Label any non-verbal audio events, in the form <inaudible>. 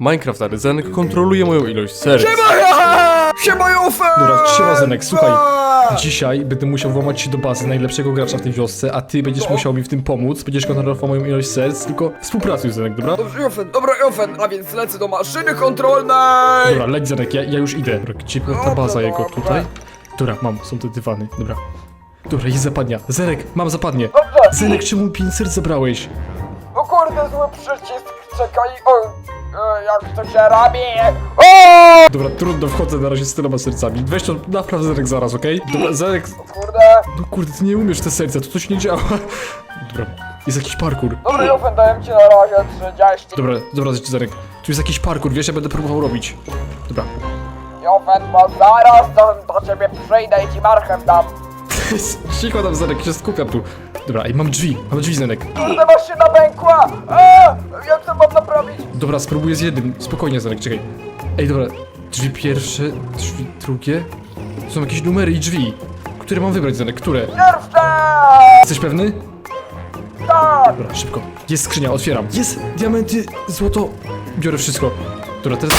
Minecraft, ale Zenek kontroluje moją ilość serc. Siema Jofę! Dobra, trzyma Zenek, słuchaj. Dzisiaj będę musiał włamać się do bazy najlepszego gracza w tej wiosce, a ty będziesz musiał mi w tym pomóc, będziesz kontrolował moją ilość serc, tylko współpracuj Zenek, dobra? Dobrze Jofen, dobra Jofen, a więc lecę do maszyny kontrolnej! Dobra, leć Zenek, ja, ja już idę. Dobra, gdzie była ta baza jego? Tutaj? Dobra, mam, są te dywany, dobra. Dobra, jest zapadnia. Zenek, mam zapadnie. Dobrze! Zenek, czemu 5 serc zabrałeś? O kurde, zły przycisk, czekaj, o, e, jak to się robi? O! Dobra, trudno, wchodzę na razie z tyloma sercami. Weź to naprawdę Zenek zaraz, okej? Dobra, Zenek, Kurde, no kurde, ty nie umiesz te serca, to coś nie działa. Dobra, jest jakiś parkour. dobra Jofen, daję ci na razie 30. Dobra, dobra, Zenek, tu jest jakiś parkour, wiesz, ja będę próbował robić. Dobra. Jofen, bo zaraz do, do ciebie przyjdę i ci marchew dam. <laughs> Cicho tam, Zenek, się skupiam tu. Dobra, ej, mam drzwi, mam drzwi, Zenek. Kurde, maszyna pękła! A, jak to mam naprawić? Dobra, spróbuję z jednym. Spokojnie, Zenek, czekaj. Ej, dobra. Drzwi pierwsze, drzwi drugie. Są jakieś numery i drzwi. Które mam wybrać, Zenek? Które? Pierwsze! Jesteś pewny? Tak! Dobra, szybko. Jest skrzynia, otwieram. Jest! Diamenty, złoto. Biorę wszystko. Dobra, teraz...